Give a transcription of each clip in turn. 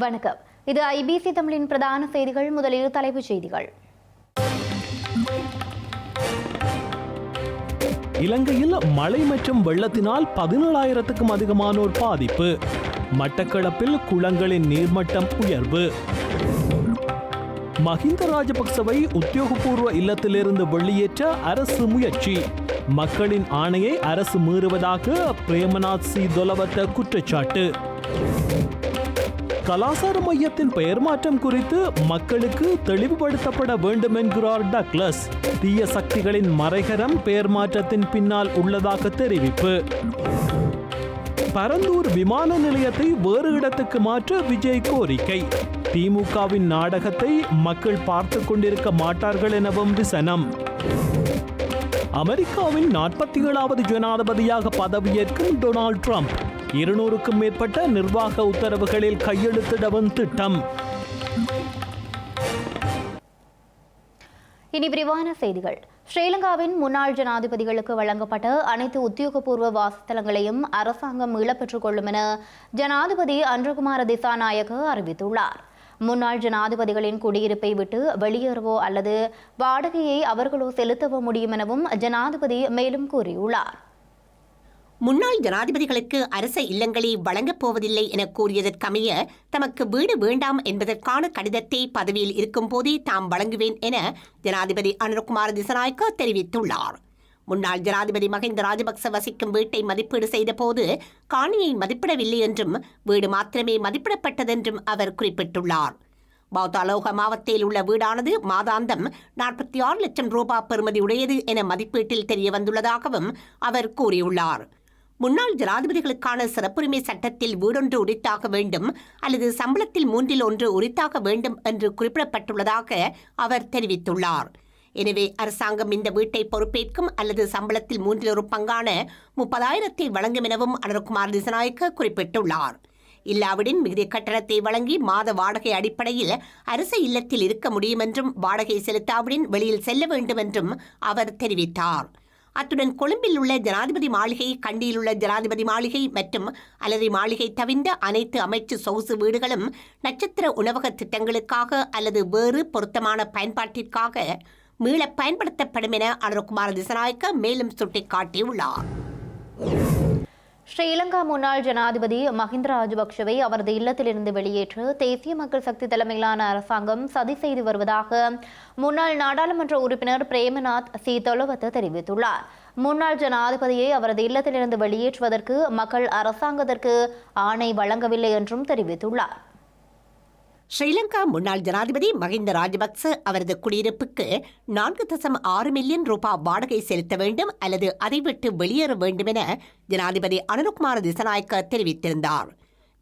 வணக்கம். இது ஐபிசி தமிழின் பிரதான செய்திகள். முதலில் தலைப்புச் செய்திகள். இலங்கையில் மழை மற்றும் வெள்ளத்தினால் பதினேழாயிரத்துக்கும் அதிகமானோர் பாதிப்பு. மட்டக்களப்பில் குளங்களின் நீர்மட்டம் உயர்வு. மஹிந்த ராஜபக்சவை உத்தியோகபூர்வ இல்லத்திலிருந்து வெளியேற்ற அரசு முயற்சி. மக்களின் ஆணையை அரசு மீறுவதாக பிரேமநாத் சி. தொலவத்த குற்றச்சாட்டு. கலாசார மையத்தின் பெயர் மாற்றம் குறித்து மக்களுக்கு தெளிவுபடுத்தப்பட வேண்டும் என்கிறார் டக்ளஸ். தீய சக்திகளின் மறைகரம் பெயர் மாற்றத்தின் பின்னால் உள்ளதாக தெரிவிப்பு. பரந்தூர் விமான நிலையத்தை வேறு இடத்துக்கு மாற்ற விஜய் கோரிக்கை. திமுகவின் நாடகத்தை மக்கள் பார்த்து கொண்டிருக்க மாட்டார்கள் எனவும் விசனம். அமெரிக்காவின் நாற்பத்தி ஏழாவது ஜனாதிபதியாக பதவியேற்கும் டொனால்ட் ட்ரம்ப். இருநூறுக்கும் மேற்பட்ட நிர்வாக உத்தரவுகளில் கையெழுத்திடவும் திட்டம். இனி விரிவான செய்திகள். ஸ்ரீலங்காவின் முன்னாள் ஜனாதிபதிகளுக்கு வழங்கப்பட்ட அனைத்து உத்தியோகபூர்வ வாசஸ்தலங்களையும் அரசாங்கம் மீளப்பெற்றுக் கொள்ளும் என ஜனாதிபதி அன்றகுமார திசாநாயக்க அறிவித்துள்ளார். முன்னாள் ஜனாதிபதிகளின் குடியிருப்பை விட்டு வெளியேறவோ அல்லது வாடகையை அவர்களோ செலுத்தவோ முடியும் எனவும் ஜனாதிபதி மேலும் கூறியுள்ளார். முன்னாள் ஜனாதிபதிகளுக்கு அரச இல்லங்களை வழங்கப் போவதில்லை என கூறியதற்கமைய தமக்கு வீடு வேண்டாம் என்பதற்கான கடிதத்தை பதவியில் இருக்கும் போதே தாம் வழங்குவேன் என ஜனாதிபதி அனுர்குமார் திசநாயக்கா தெரிவித்துள்ளார். முன்னாள் ஜனாதிபதி மஹிந்த ராஜபக்ச வசிக்கும் வீட்டை மதிப்பீடு செய்தபோது காணியை மதிப்பிடவில்லை என்றும் வீடு மாத்திரமே மதிப்பிடப்பட்டதென்றும் அவர் குறிப்பிட்டுள்ளார். பௌத்தாலோக மாவட்டத்தில் உள்ள வீடானது மாதாந்தம் நாற்பத்தி ஆறு லட்சம் ரூபாய் பெறுமதி உடையது என மதிப்பீட்டில் தெரிய வந்துள்ளதாகவும் அவர் கூறியுள்ளார். முன்னாள் ஜனாதிபதிகளுக்கான சிறப்புரிமை சட்டத்தில் வீடொன்று உரித்தாக வேண்டும் அல்லது சம்பளத்தில் மூன்றில் ஒன்று உரித்தாக வேண்டும் என்று குறிப்பிடப்பட்டுள்ளதாக அவர் தெரிவித்துள்ளார். எனவே அரசாங்கம் இந்த வீட்டை பொறுப்பேற்கும் அல்லது சம்பளத்தில் மூன்றில் ஒரு பங்கான முப்பதாயிரத்தை வழங்கும் எனவும் அனுர்குமார் திசநாயக்க குறிப்பிட்டுள்ளார். இல்லாவிடின் மிகுதி கட்டணத்தை வழங்கி மாத வாடகை அடிப்படையில் அரசு இல்லத்தில் இருக்க முடியும் என்றும் வாடகை செலுத்தாவிடின் வெளியில் செல்ல வேண்டும் என்றும் அவர் தெரிவித்தார். அத்துடன் கொழும்பில் உள்ள ஜனாதிபதி மாளிகை கண்டியில் உள்ள ஜனாதிபதி மாளிகை மற்றும் அலரி மாளிகை தவிர்ந்த அனைத்து அமைச்சு சொகுசு வீடுகளும் நட்சத்திர உணவக திட்டங்களுக்காக அல்லது வேறு பொருத்தமான பயன்பாட்டிற்காக மீள பயன்படுத்தப்படும் என அனுர்குமார் திசநாயக்க மேலும் சுட்டிக்காட்டியுள்ளார். ஸ்ரீலங்கா முன்னாள் ஜனாதிபதி மஹிந்த ராஜபக்ஷவை அவரது இல்லத்திலிருந்து வெளியேற்ற தேசிய மக்கள் சக்தி தலைமையிலான அரசாங்கம் சதி செய்து வருவதாக முன்னாள் நாடாளுமன்ற உறுப்பினர் பிரேமநாத் சி தொலவத்து தெரிவித்துள்ளார். முன்னாள் ஜனாதிபதியை அவரது இல்லத்திலிருந்து வெளியேற்றுவதற்கு மக்கள் அரசாங்கத்திற்கு ஆணை வழங்கவில்லை என்றும் தெரிவித்துள்ளார். ஸ்ரீலங்கா முன்னாள் ஜனாதிபதி மஹிந்த ராஜபக்ச அவரது குடியிருப்புக்கு நான்கு தசம் ஆறு மில்லியன் ரூபாய் வாடகை செலுத்த வேண்டும் அல்லது அதை விட்டு வெளியேற வேண்டும் என ஜனாதிபதி அனுருகுமார திசநாயக்க தெரிவித்திருந்தார்.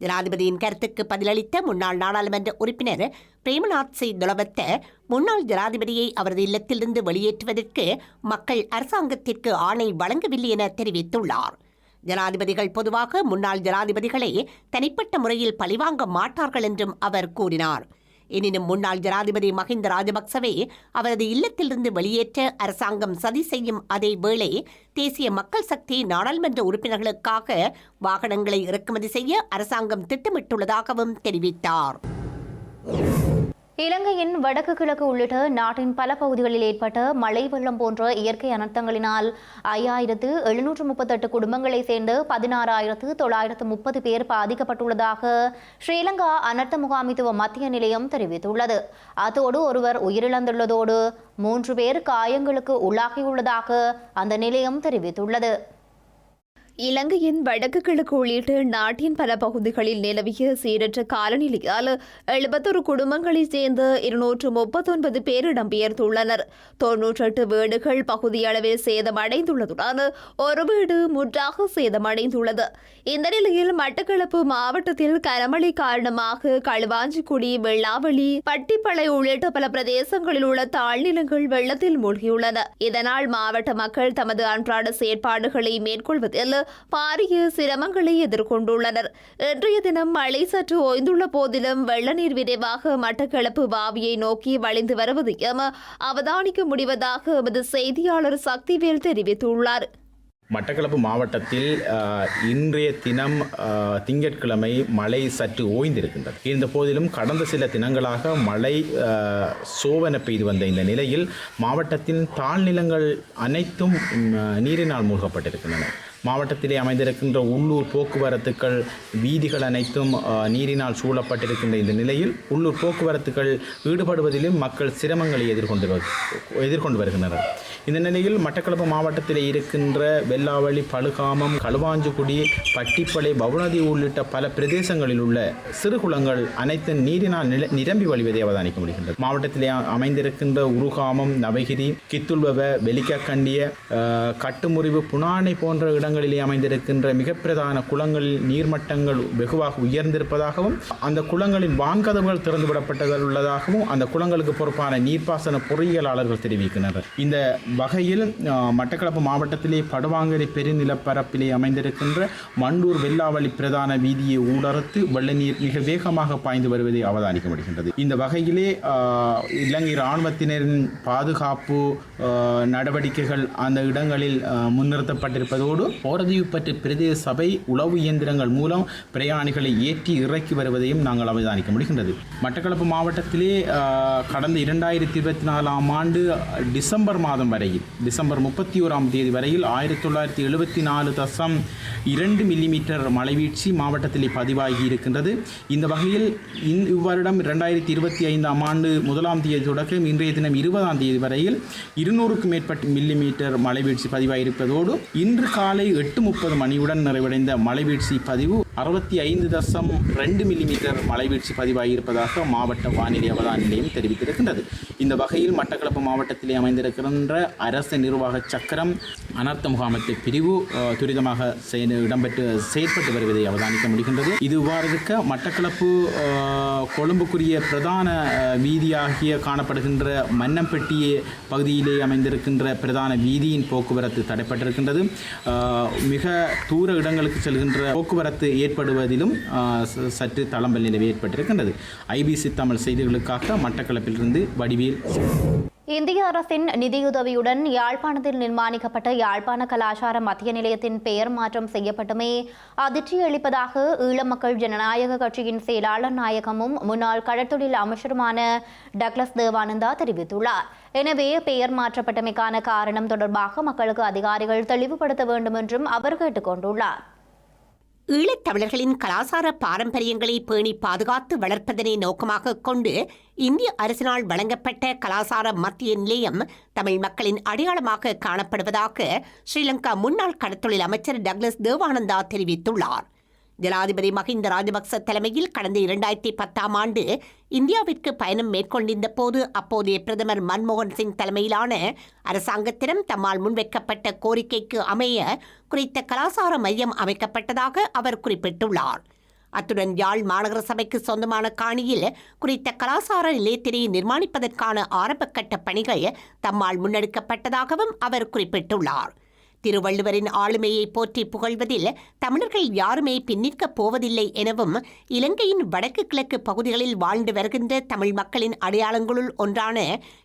ஜனாதிபதியின் கருத்துக்கு பதிலளித்த முன்னாள் நாடாளுமன்ற உறுப்பினர் பிரேமநாத் சிங் துளபத்த முன்னாள் ஜனாதிபதியை அவரது இல்லத்திலிருந்து வெளியேற்றுவதற்கு மக்கள் அரசாங்கத்திற்கு ஆணை வழங்கவில்லை என தெரிவித்துள்ளார். ஜனாதிபதிகள் பொதுவாக முன்னாள் ஜனாதிபதிகளை தனிப்பட்ட முறையில் பழிவாங்க மாட்டார்கள் என்றும் அவர் கூறினார். எனினும் முன்னாள் ஜனாதிபதி மஹிந்த ராஜபக்சவை அவரது இல்லத்திலிருந்து வெளியேற்ற அரசாங்கம் சதி செய்யும் அதே வேளை தேசிய மக்கள் சக்தி நாடாளுமன்ற உறுப்பினர்களுக்காக வாகனங்களை இறக்குமதி செய்ய அரசாங்கம் திட்டமிட்டுள்ளதாகவும் தெரிவித்தார். இலங்கையின் வடக்கு கிழக்கு உள்ளிட்ட நாட்டின் பல பகுதிகளில் ஏற்பட்ட மழை வெள்ளம் போன்ற இயற்கை அனர்த்தங்களினால் ஐயாயிரத்து எழுநூற்று முப்பத்தெட்டு குடும்பங்களைச் சேர்ந்த பதினாறாயிரத்து தொள்ளாயிரத்து முப்பது பேர் பாதிக்கப்பட்டுள்ளதாக ஸ்ரீலங்கா அனர்த்த முகாமித்துவ மத்திய நிலையம் தெரிவித்துள்ளது. அதோடு ஒருவர் உயிரிழந்துள்ளதோடு மூன்று பேர் காயங்களுக்கு உள்ளாகியுள்ளதாக அந்த நிலையம் தெரிவித்துள்ளது. இலங்கையின் வடக்கு கிழக்கு உள்ளிட்ட நாட்டின் பல பகுதிகளில் நிலவிய சீரற்ற காலநிலையால் எழுபத்தொரு குடும்பங்களைச் சேர்ந்த இருநூற்று முப்பத்தொன்பது பேர் இடம்பெயர்ந்துள்ளனர் தொன்னூற்றெட்டு வீடுகள் பகுதியளவில் சேதமடைந்துள்ளதுடன் ஒரு வீடு முற்றாக சேதமடைந்துள்ளது. இந்த நிலையில் மட்டக்களப்பு மாவட்டத்தில் கனமழை காரணமாக களுவாஞ்சிக்குடி வெள்ளாவளி பட்டிப்பளை உள்ளிட்ட பல பிரதேசங்களில் உள்ள தாழ்நிலங்கள் வெள்ளத்தில் மூழ்கியுள்ளன. இதனால் மாவட்ட மக்கள் தமது அன்றாட செயற்பாடுகளை மேற்கொள்வதில் பாரிய சிரமங்களை எதிர்கொண்டுள்ளனர். இன்றைய தினம் மழை சற்று ஓய்ந்துள்ள போதிலும் வெள்ளநீர் விரைவாக மட்டக்களப்பு வாவியை நோக்கி வளைந்து வருவதையும் அவதானிக்க முடிவதாக எமது செய்தியாளர் சக்திவேல் தெரிவித்துள்ளார். மட்டக்களப்பு மாவட்டத்தில் இன்றைய தினம் திங்கட்கிழமை மழை சற்று ஓய்ந்திருக்கின்றது. இருந்த போதிலும் கடந்த சில தினங்களாக மழை சோவன பெய்து வந்த இந்த நிலையில் மாவட்டத்தின் தாழ்நிலங்கள் அனைத்தும் நீரினால் மூழ்கப்பட்டிருக்கின்றன. மாவட்டத்திலே அமைந்திருக்கின்ற உள்ளூர் போக்குவரத்துக்கள் வீதிகள் அனைத்தும் நீரினால் சூழப்பட்டிருக்கின்ற இந்த நிலையில் உள்ளூர் போக்குவரத்துகள் ஈடுபடுவதிலும் மக்கள் சிரமங்களை எதிர்கொண்டு வரு- எதிர்கொண்டு வருகின்றனர். இந்த நிலையில் மட்டக்களப்பு மாவட்டத்தில் இருக்கின்ற வெள்ளாவளி பழுகாமம் களுவாஞ்சுகுடி பட்டிப்பளை பவுனதி உள்ளிட்ட பல பிரதேசங்களில் உள்ள சிறு குளங்கள் அனைத்து நீரினால் நில- நிரம்பி வழிவதை அவதானிக்க முடிகின்றது. மாவட்டத்திலே அமைந்திருக்கின்ற உருகாமம் நவகிரி கித்துள்வவ வெலிக்கக்கண்டிய கட்டுமுறிவு புனானை போன்ற இடங்களிலே அமைந்திருக்கின்ற மிக பிரதான குளங்களில் நீர்மட்டங்கள் வெகுவாக உயர்ந்திருப்பதாகவும் அந்த குளங்களின் வான்கதவுகள் திறந்துவிடப்பட்டதில் உள்ளதாகவும் அந்த குளங்களுக்கு பொறுப்பான நீர்ப்பாசன பொறியியலாளர்கள் தெரிவிக்கின்றனர். இந்த வகையில் மட்டக்களப்பு மாவட்டத்திலே படுவாங்கரை பெருநிலப்பரப்பிலே அமைந்திருக்கின்ற மண்டூர் வெள்ளாவளி பிரதான வீதியை ஊடறுத்து வெள்ள நீர் மிக வேகமாக பாய்ந்து வருவதை அவதானிக்க முடிகின்றது இந்த வகையிலே இலங்கை இராணுவத்தினரின் பாதுகாப்பு நடவடிக்கைகள் அந்த இடங்களில் முன்னிறுத்தப்பட்டிருப்பதோடு போரதியுப்பற்று பிரதேச சபை உளவு இயந்திரங்கள் மூலம் பிரயாணிகளை ஏற்றி இறக்கி வருவதையும் நாங்கள் அவதானிக்க முடிகின்றது. மட்டக்களப்பு மாவட்டத்திலே கடந்த இரண்டாயிரத்தி இருபத்தி நாலாம் ஆண்டு டிசம்பர் மாதம் வரையில் டிசம்பர் முப்பத்தி ஓராம் தேதி வரையில் ஆயிரத்தி தொள்ளாயிரத்தி எழுபத்தி நாலு தசம் இரண்டு மில்லிமீட்டர் மழைவீழ்ச்சி மாவட்டத்திலே பதிவாகி இருக்கின்றது. இந்த வகையில் இந் இவ்வருடம் இரண்டாயிரத்தி இருபத்தி ஐந்தாம் ஆண்டு முதலாம் தேதி தொடக்கம் இன்றைய தினம் இருபதாம் தேதி வரையில் இருநூறுக்கும் மேற்பட்ட மில்லிமீட்டர் மழைவீழ்ச்சி பதிவாகியிருப்பதோடு இன்று காலை எட்டு முப்பது மணியுடன் நிறைவடைந்த மலைவீழ்ச்சி பதிவு அறுபத்தி ஐந்து தசம் ரெண்டு மில்லிமீட்டர் மழைவீழ்ச்சி பதிவாகியிருப்பதாக மாவட்ட வானிலை அவதான நிலையம் தெரிவித்திருக்கின்றது. இந்த வகையில் மட்டக்களப்பு மாவட்டத்திலே அமைந்திருக்கின்ற அரசு நிர்வாக சக்கரம் அனர்த்த முகாமத்து பிரிவு துரிதமாக இடம்பெற்று செயற்பட்டு வருவதை அவதானிக்க முடிகின்றது. இது இவ்வாறு இருக்க மட்டக்களப்பு கொழும்புக்குரிய பிரதான வீதியாகிய காணப்படுகின்ற மன்னம்பட்டி பகுதியிலே அமைந்திருக்கின்ற பிரதான வீதியின் போக்குவரத்து தடைப்பட்டிருக்கின்றது. மிக தூர இடங்களுக்கு செல்கின்ற போக்குவரத்து ஏற்படுவதிலும் சற்று தளம்பல் நிலவு ஏற்பட்டிருக்கின்றது. ஐபிசி தமிழ் செய்திகளுக்காக மட்டக்களப்பிலிருந்து வடிவேல் இந்திய அரசின் நிதியுதவியுடன் யாழ்ப்பாணத்தில் நிர்மாணிக்கப்பட்ட யாழ்ப்பாண கலாச்சார மத்திய நிலையத்தின் பெயர் மாற்றம் செய்யப்பட்டுமே அதிர்ச்சி அளிப்பதாக ஈழ மக்கள் ஜனநாயக கட்சியின் செயலாளர் நாயகமும் முன்னாள் கடற்தொழில் அமைச்சருமான டக்ளஸ் தேவானந்தா தெரிவித்துள்ளார். எனவே பெயர் மாற்றப்பட்டமைக்கான காரணம் தொடர்பாக மக்களுக்கு அதிகாரிகள் தெளிவுபடுத்த வேண்டும் என்றும் அவர் கேட்டுக்கொண்டுள்ளார். ஈழத்தமிழர்களின் கலாசார பாரம்பரியங்களை பேணி பாதுகாத்து வளர்ப்பதனை நோக்கமாக கொண்டு இந்திய அரசினால் வழங்கப்பட்ட கலாசார மத்திய நிலையம் தமிழ் மக்களின் அடையாளமாக காணப்படுவதாக ஸ்ரீலங்கா முன்னாள் கடத்தொழில் அமைச்சர் டக்ளஸ் தேவானந்தா தெரிவித்துள்ளார். ஜனாதிபதி மஹிந்த ராஜபக்ச தலைமையில் கடந்த இரண்டாயிரத்தி பத்தாம் ஆண்டு இந்தியாவிற்கு பயணம் மேற்கொண்டிருந்த போது அப்போதைய பிரதமர் மன்மோகன் சிங் தலைமையிலான அரசாங்கத்திடம் தம்மால் முன்வைக்கப்பட்ட கோரிக்கைக்கு அமைய குறித்த கலாசார மையம் அமைக்கப்பட்டதாக அவர் குறிப்பிட்டுள்ளார். அத்துடன் யாழ் மாநகர சபைக்கு சொந்தமான காணியில் குறித்த கலாசார நிலையத்தினை நிர்மாணிப்பதற்கான ஆரம்பக்கட்ட பணிகள் தம்மால் முன்னெடுக்கப்பட்டதாகவும் அவர் குறிப்பிட்டுள்ளார். திருவள்ளுவரின் ஆளுமையை போற்றி புகழ்வதில் தமிழர்கள் யாருமே பின்னிற்கப் போவதில்லை எனவும் இலங்கையின் வடக்கு கிழக்கு பகுதிகளில் வாழ்ந்து வருகின்ற தமிழ் மக்களின் அடையாளங்களுள் ஒன்றான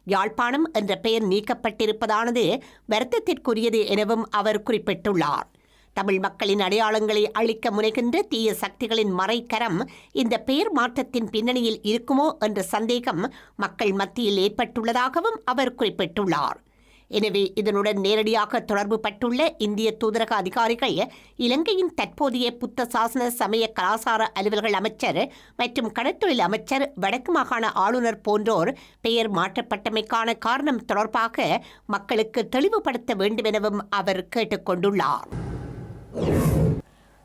யாழ்ப்பாணம் என்ற பெயர் நீக்கப்பட்டிருப்பதானது வருத்தத்திற்குரியது எனவும் அவர் குறிப்பிட்டுள்ளார். தமிழ் மக்களின் அடையாளங்களை அழிக்க முனைகின்ற தீய சக்திகளின் மறைக்கரம் இந்த பெயர் மாற்றத்தின் பின்னணியில் இருக்குமோ என்ற சந்தேகம் மக்கள் மத்தியில் ஏற்பட்டுள்ளதாகவும் அவர் குறிப்பிட்டுள்ளார். எனவே இதனுடன் நேரடியாக தொடர்பு பட்டுள்ள இந்திய தூதரக அதிகாரிகள் இலங்கையின் தற்போதைய புத்த சாசன சமய கலாசார அலுவல்கள் அமைச்சர் மற்றும் கடற்தொழில் அமைச்சர் வடக்கு மாகாண ஆளுநர் போன்றோர் பெயர் மாற்றப்பட்டமைக்கான காரணம் தொடர்பாக மக்களுக்கு தெளிவுபடுத்த வேண்டும் எனவும் அவர் கேட்டுக்கொண்டுள்ளார்.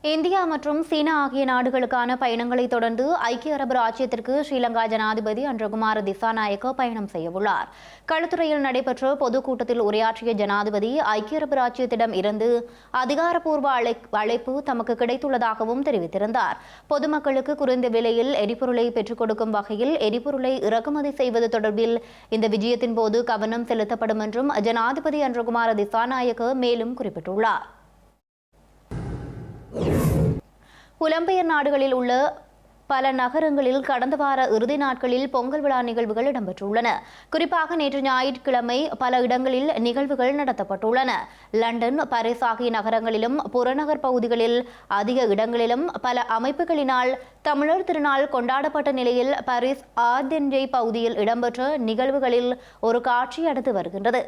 இந்தியா மற்றும் சீனா ஆகிய நாடுகளுக்கான பயணங்களை தொடர்ந்து ஐக்கிய அரபு ராஜ்யத்திற்கு ஸ்ரீலங்கா ஜனாதிபதி அன்றகுமார திசாநாயக்க பயணம் செய்யவுள்ளார். களுத்துறையில் நடைபெற்ற பொதுக்கூட்டத்தில் உரையாற்றிய ஜனாதிபதி ஐக்கிய அரபு ராஜ்யத்திடம் இருந்து அதிகாரப்பூர்வ அழை அழைப்பு தமக்கு கிடைத்துள்ளதாகவும் தெரிவித்திருந்தார். பொதுமக்களுக்கு குறைந்த விலையில் எரிபொருளை பெற்றுக் கொடுக்கும் வகையில் எரிபொருளை இறக்குமதி செய்வது தொடர்பில் இந்த விஜயத்தின் போது கவனம் செலுத்தப்படும் என்றும் ஜனாதிபதி அன்றகுமார திசாநாயக்க மேலும் குறிப்பிட்டுள்ளார். புலம்பெயர் நாடுகளில் உள்ள பல நகரங்களில் கடந்த வார இறுதி நாட்களில் பொங்கல் விழா நிகழ்வுகள் இடம்பெற்றுள்ளன. குறிப்பாக நேற்று ஞாயிற்றுக்கிழமை பல இடங்களில் நிகழ்வுகள் நடத்தப்பட்டுள்ளன. லண்டன் பாரிஸ் ஆகிய நகரங்களிலும் புறநகர் பகுதிகளில் அதிக இடங்களிலும் பல அமைப்புகளினால் தமிழர் திருநாள் கொண்டாடப்பட்ட நிலையில் பாரிஸ் ஆர்தென்ஜை பகுதியில் இடம்பெற்ற நிகழ்வுகளில் ஒரு காட்சி அடுத்து வருகின்றது.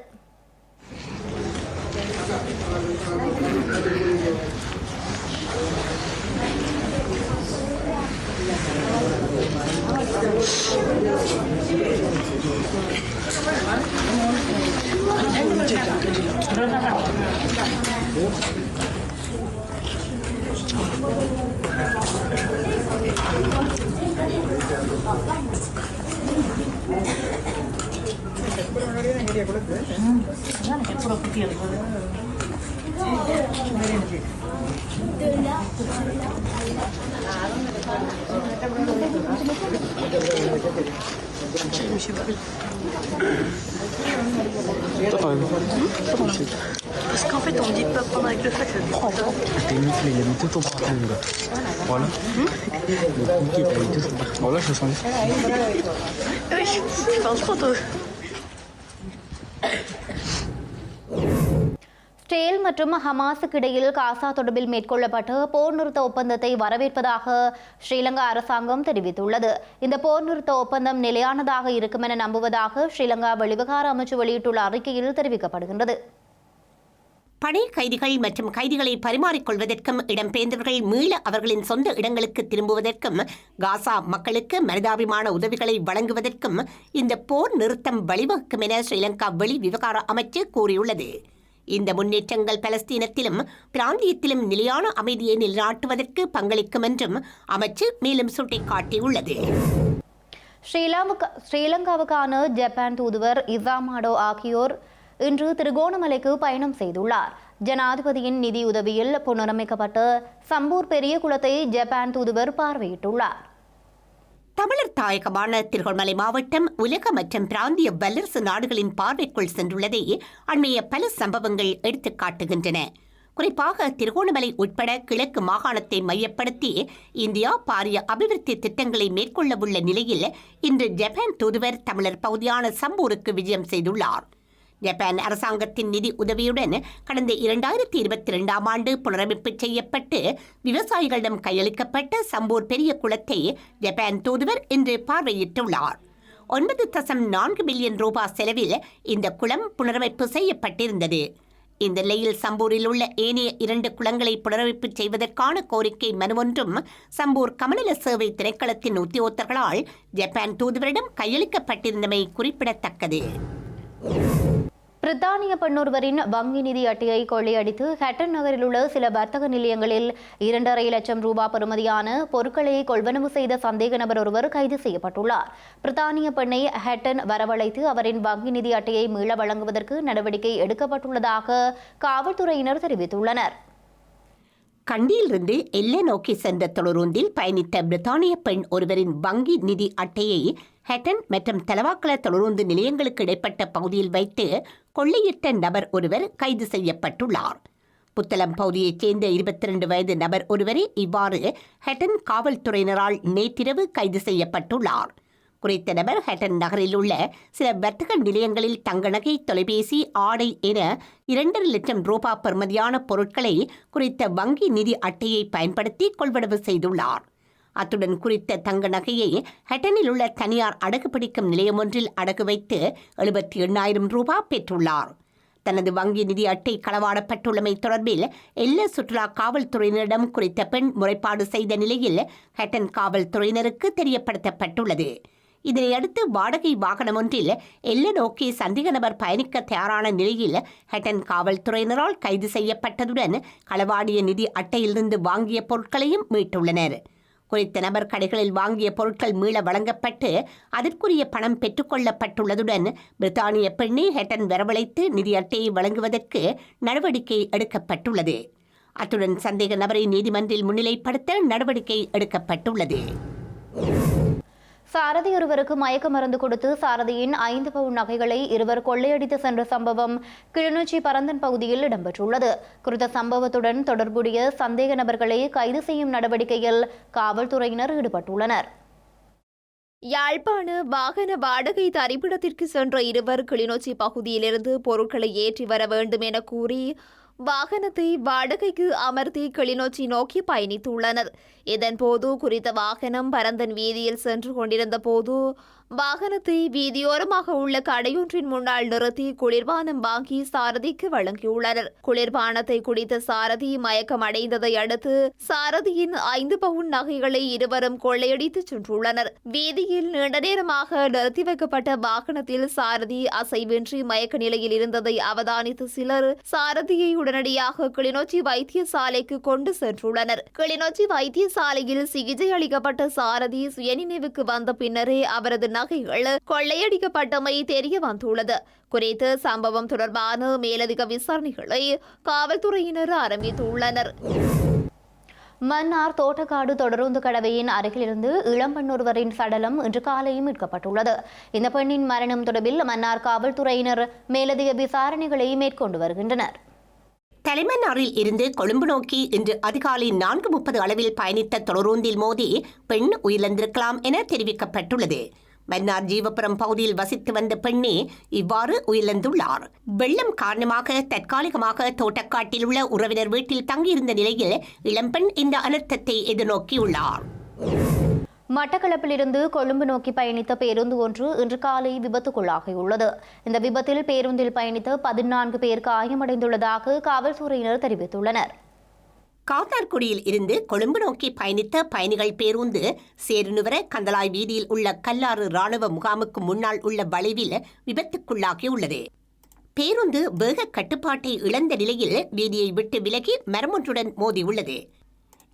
음, 그냥 100% 급이었거든. Parce qu'en fait, on me dit de pas prendre avec le sac, ça fait trop tard. T'es nickel, il a mis tout au parfum, gars. Voilà. Le nickel, t'as mis tout au parfum. Voilà, je sens Oui, tu penses trop, toi. Israel மற்றும் ஹமாஸுக்கு இடையில் காசா தொடர்பில் மேற்கொள்ளப்பட்ட போர் நிறுத்த ஒப்பந்தத்தை வரவேற்பதாக ஸ்ரீலங்கா அரசாங்கம் தெரிவித்துள்ளது. இந்த போர் நிறுத்த ஒப்பந்தம் நிலையானதாக இருக்கும் என நம்புவதாக ஸ்ரீலங்கா வெளிவிகார அமைச்சு வெளியிட்டுள்ள அறிக்கையில் தெரிவிக்கப்படுகின்றது. பழைய கைதிகள் மற்றும் கைதிகளை பரிமாறிக்கொள்வதற்கும் இடம்பெயர்ந்தவர்கள் மீள அவர்களின் சொந்த இடங்களுக்கு திரும்புவதற்கும் காசா மக்களுக்கு மனிதாபிமான உதவிகளை வழங்குவதற்கும் இந்த போர் நிறுத்தம் வழிவகுக்கும் என ஸ்ரீலங்கா வெளி விவகார அமைச்சு கூறியுள்ளது. இந்த முன்னேற்றங்கள் பலஸ்தீனத்திலும் பிராந்தியத்திலும் நிலையான அமைதியை நிலைநாட்டுவதற்கு பங்களிக்கும் என்றும் அமைச்சு மேலும் சுட்டிக்காட்டியுள்ளது. ஸ்ரீலங்கா ஸ்ரீலங்காவுக்கான ஜப்பான் தூதுவர் இசாமாடோ ஆகியோர் இன்று திருகோணமலைக்கு பயணம் செய்துள்ளார். ஜனாதிபதியின் நிதியுதவியில் புனரமைக்கப்பட்ட சம்பூர் பெரிய குளத்தை ஜப்பான் தூதுவர் பார்வையிட்டுள்ளார். தமிழர் தாயகமான திருகோணமலை மாவட்டம் உலக மற்றும் பிராந்திய வல்லரசு நாடுகளின் பார்வைக்குள் சென்றுள்ளதை அண்மைய பல சம்பவங்கள் எடுத்துக் காட்டுகின்றன. குறிப்பாக திருகோணமலை உட்பட கிழக்கு மாகாணத்தை மையப்படுத்தி இந்தியா பாரிய அபிவிருத்தி திட்டங்களை மேற்கொள்ளவுள்ள நிலையில் இன்று ஜப்பான் தூதுவர் தமிழர் பகுதியான சம்பூருக்கு விஜயம் செய்துள்ளார். ஜப்பான் அரசாங்கத்தின் நிதி உதவியுடன் கடந்த இரண்டாயிரத்தி இருபத்தி இரண்டாம் ஆண்டு புனரமைப்பு செய்யப்பட்டு விவசாயிகளிடம் கையளிக்கப்பட்ட சம்பூர் பெரிய குளத்தை ஜப்பான் தூதுவர் இன்று பார்வையிட்டுள்ளார். ஒன்பது தசம் நான்கு மில்லியன் ரூபாய் செலவில் இந்த குளம் புனரமைப்பு செய்யப்பட்டிருந்தது. இந்த நிலையில் சம்பூரில் உள்ள ஏனைய இரண்டு குளங்களை புனரமைப்பு செய்வதற்கான கோரிக்கை மனு ஒன்றும் சம்பூர் கமநல சேவை திணைக்களத்தின் உத்தியோகத்தர்களால் ஜப்பான் தூதுவரிடம் கையளிக்கப்பட்டிருந்தமை குறிப்பிடத்தக்கது. பிரித்தானிய பெண்ணொருவரின் வங்கி நிதி அட்டையை கொள்ளையடித்து ஹட்டன் நகரில் உள்ள சில வர்த்தக நிலையங்களில் இரண்டரை லட்சம் ரூபாய் பெறுமதியான பொருட்களை கொள்வனவு செய்த சந்தேக நபர் ஒருவர் கைது செய்யப்பட்டுள்ளார். பிரித்தானிய பெண்ணை ஹட்டன் வரவழைத்து அவரின் வங்கி நிதி அட்டையை மீள வழங்குவதற்கு நடவடிக்கை எடுக்கப்பட்டுள்ளதாக காவல்துறையினர் தெரிவித்துள்ளனர். கண்டியிலிருந்து எல்லை நோக்கி சென்ற தொடருந்தில் பயணித்த பிரித்தானிய பெண் ஒருவரின் வங்கி நிதி அட்டையை ஹெட்டன் மற்றும் தலவாக்கல தொடருந்து நிலையங்களுக்கு இடைப்பட்ட பகுதியில் வைத்து கொள்ளையிட்ட நபர் ஒருவர் கைது செய்யப்பட்டுள்ளார். புத்தளம் பகுதியைச் சேர்ந்த இருபத்தி ரெண்டு வயது நபர் ஒருவரே இவ்வாறு ஹெட்டன் காவல்துறையினரால் நேற்றிரவு கைது செய்யப்பட்டுள்ளார். குறித்த நபர் ஹட்டன் நகரில் உள்ள சில வர்த்தக நிலையங்களில் தங்க நகை தொலைபேசி ஆடை என இரண்டரை லட்சம் ரூபாய் பெறுமதியான பொருட்களை குறித்த வங்கி நிதி அட்டையை பயன்படுத்தி கொள்வனவு செய்துள்ளார். அத்துடன் குறித்த தங்க நகையை ஹட்டனில் உள்ள தனியார் அடகு பிடிக்கும் நிலையம் ஒன்றில் அடகு வைத்து எழுபத்தி எண்ணாயிரம் ரூபாய் பெற்றுள்ளார். தனது வங்கி நிதி அட்டை களவாடப்பட்டுள்ளமை தொடர்பில் எல்ல சுற்றுலா காவல்துறையினரிடம் குறித்த பெண் முறைப்பாடு செய்த நிலையில் ஹட்டன் காவல்துறையினருக்கு தெரியப்படுத்தப்பட்டுள்ளது. இதனையடுத்து வாடகை வாகனம் ஒன்றில் எல்லை நோக்கி சந்தேக நபர் பயணிக்க தயாரான நிலையில் ஹட்டன் காவல்துறையினரால் கைது செய்யப்பட்டதுடன் களவாடிய நிதி அட்டையிலிருந்து வாங்கிய பொருட்களையும் மீட்டுள்ளனர். குறித்த நபர் கடைகளில் வாங்கிய பொருட்கள் மீள வழங்கப்பட்டு அதற்குரிய பணம் பெற்றுக்கொள்ளப்பட்டுள்ளதுடன் பிரித்தானிய பெண்ணை ஹெட்டன் வரவழைத்து நிதி அட்டையை வழங்குவதற்கு நடவடிக்கை எடுக்கப்பட்டுள்ளது. அத்துடன் சந்தேக நபரை நீதிமன்றில் முன்னிலைப்படுத்த நடவடிக்கை எடுக்கப்பட்டுள்ளது. சாரதி ஒருவருக்கு மயக்க மருந்து கொடுத்து சாரதியின் ஐந்து பவுன் நகைகளை இருவர் கொள்ளையடித்து சென்ற சம்பவம் கிளிநொச்சி பரந்தன் பகுதியில் இடம்பெற்றுள்ளது. குறித்த சம்பவத்துடன் தொடர்புடைய சந்தேக நபர்களை கைது செய்யும் நடவடிக்கையில் காவல்துறையினர் ஈடுபட்டுள்ளனர். யாழ்ப்பாண வாகன வாடகை தரிப்பிடத்திற்கு சென்ற இருவர் கிளிநொச்சி பகுதியிலிருந்து பொருட்களை ஏற்றி வர வேண்டும் என கூறி வாகனத்தை வாடகைக்கு அமர்த்தி கிளிநொச்சி நோக்கி பயணித்துள்ளனர். இதன்போது குறித்த வாகனம் பரந்தன் வீதியில் சென்று கொண்டிருந்த போது வாகனத்தை வீதியோரமாக உள்ள கடையொன்றின் முன்னால் நிறுத்தி குளிர்பானம் வாங்கி சாரதிக்கு வழங்கியுள்ளனர். குளிர்பானத்தை குடித்த சாரதி மயக்கம் அடைந்ததை அடுத்து சாரதியின் ஐந்து பவுன் நகைகளை இருவரும் கொள்ளையடித்து சென்றுள்ளனர். வீதியில் நீண்ட நேரமாக நிறுத்தி வைக்கப்பட்ட வாகனத்தில் சாரதி அசைவின்றி மயக்க நிலையில் இருந்ததை அவதானித்த சிலர் சாரதியை உடனடியாக கிளிநொச்சி வைத்தியசாலைக்கு கொண்டு சென்றுள்ளனர். கிளிநொச்சி வைத்தியசாலையில் சிகிச்சை அளிக்கப்பட்ட சாரதி சுயநினைவுக்கு வந்த பின்னரே அவரது நகைகள் கொள்ளையடிக்கப்பட்டமை தெரிய வந்துள்ளது. குறித்து சம்பவம் தொடர்பான மேலதிக விசாரணைகளை காவல்துறையினர் ஆரம்பித்துள்ளனர். மன்னார் தோட்டக்காடு தொடருந்து கடவையின் அருகிலிருந்து இளம்பெண் ஒருவரின் சடலம் இன்று காலை மீட்கப்பட்டுள்ளது. இந்த பெண்ணின் மரணம் தொடர்பில் மன்னார் காவல்துறையினர் மேலதிக விசாரணைகளை மேற்கொண்டு வருகின்றனர். தலைமன்னாரில் இருந்து கொழும்பு நோக்கி இன்று அதிகாலை நான்கு முப்பது அளவில் பயணித்த தொடரூந்தில் மோதி பெண் உயிரிழந்திருக்கலாம் என தெரிவிக்கப்பட்டுள்ளது. மன்னார் ஜீவபுரம் பகுதியில் வசித்து வந்த பெண்ணே இவ்வாறு உயிரிழந்துள்ளார். வெள்ளம் காரணமாக தற்காலிகமாக தோட்டக்காட்டில் உள்ள உறவினர் வீட்டில் தங்கியிருந்த நிலையில் இளம்பெண் இந்த அனர்த்தத்தை எதிர்நோக்கியுள்ளார். மட்டக்களப்பிலிருந்து கொழும்பு நோக்கி பயணித்த பேருந்து ஒன்று இன்று காலை விபத்துக்குள்ளாகியுள்ளது. இந்த விபத்தில் பேருந்தில் பயணித்த பதினான்கு பேர் காயமடைந்துள்ளதாக காவல்துறையினர் தெரிவித்துள்ளனர். காத்தார்குடியில் இருந்து கொழும்பு நோக்கி பயணித்த பயணிகள் பேருந்து சேருனுவர கந்தலாய் வீதியில் உள்ள கல்லாறு ராணுவ முகாமுக்கு முன்னால் உள்ள வளைவில் விபத்துக்குள்ளாகியுள்ளது. பேருந்து வேக கட்டுப்பாட்டை இழந்த நிலையில் வீதியை விட்டு விலகி மரமொன்றுடன் மோதியுள்ளது.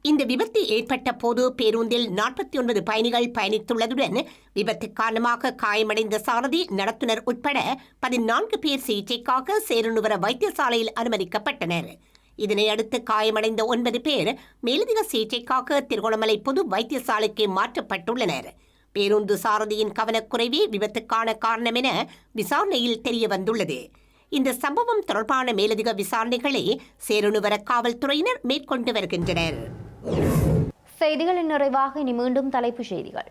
இந்த விபத்து ஏற்பட்ட போது பேருந்தில் நாற்பத்தி ஒன்பது பயணிகள் பயணித்துள்ளதுடன் விபத்து காரணமாக காயமடைந்த சாரதி நடத்துனர் உட்பட பதினான்கு பேர் சிகிச்சைக்காக சேருனுவர வைத்தியசாலையில் அனுமதிக்கப்பட்டனர். இதனையடுத்து காயமடைந்த ஒன்பது பேர் மேலதிக சிகிச்சைக்காக திருகோணமலை பொது வைத்தியசாலைக்கு மாற்றப்பட்டுள்ளனர். பேருந்து சாரதியின் கவனக்குறைவே விபத்துக்கான காரணம் என விசாரணையில் தெரிய வந்துள்ளது இந்த சம்பவம் தொடர்பான மேலதிக விசாரணைகளை சேருணுவர காவல்துறையினர் மேற்கொண்டு வருகின்றனர். செய்திகளின் நிறைவாக இனி மீண்டும் தலைப்புச் செய்திகள்.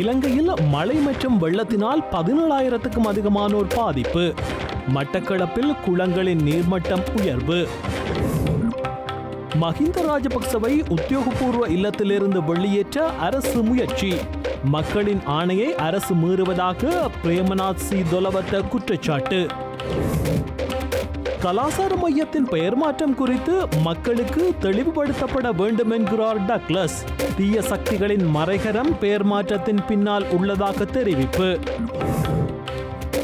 இலங்கையில் மழை மற்றும் வெள்ளத்தினால் பதினேழாயிரத்துக்கும் அதிகமானோர் பாதிப்பு. மட்டக்களப்பில் குளங்களின் நீர்மட்டம் உயர்வு. மஹிந்த ராஜபக்சவை உத்தியோகபூர்வ இல்லத்திலிருந்து வெளியேற்ற அரசு முயற்சி. மக்களின் ஆணையை அரசு மீறுவதாக பிரேமநாத் சி. தொலவத்த குற்றச்சாட்டு. கலாசார மையத்தின் பெயர் மாற்றம் குறித்து மக்களுக்கு தெளிவுபடுத்தப்பட வேண்டும் என்கிறார் டக்ளஸ். தீய சக்திகளின் மறைகரம் பெயர் மாற்றத்தின் பின்னால் உள்ளதாக தெரிவிப்பு.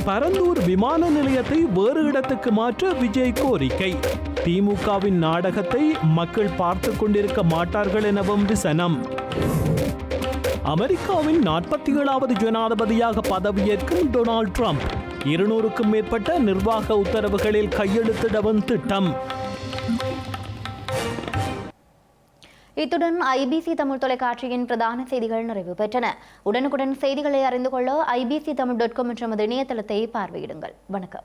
பரந்தூர் விமான நிலையத்தை வேறு இடத்துக்கு மாற்ற விஜய் கோரிக்கை. திமுகவின் நாடகத்தை மக்கள் பார்த்து கொண்டிருக்க மாட்டார்கள் எனவும் விசனம். அமெரிக்காவின் நாற்பத்தி ஏழாவது ஜனாதிபதியாக பதவியேற்கும் டொனால்ட் ட்ரம்ப். இருநூறுக்கும் மேற்பட்ட நிர்வாக உத்தரவுகளில் கையெழுத்திடவும் திட்டம். இத்துடன் ஐபிசி தமிழ் தொலைக்காட்சியின் பிரதான செய்திகள் நிறைவு பெற்றன. உடனுக்குடன் செய்திகளை அறிந்து கொள்ள ஐபிசி தமிழ் டாட் காம் என்ற நமது இணையதளத்தை பார்வையிடுங்கள். வணக்கம்.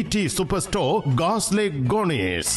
டி சூப்பர் ஸ்டோர் காஸ்லே கோனேஸ்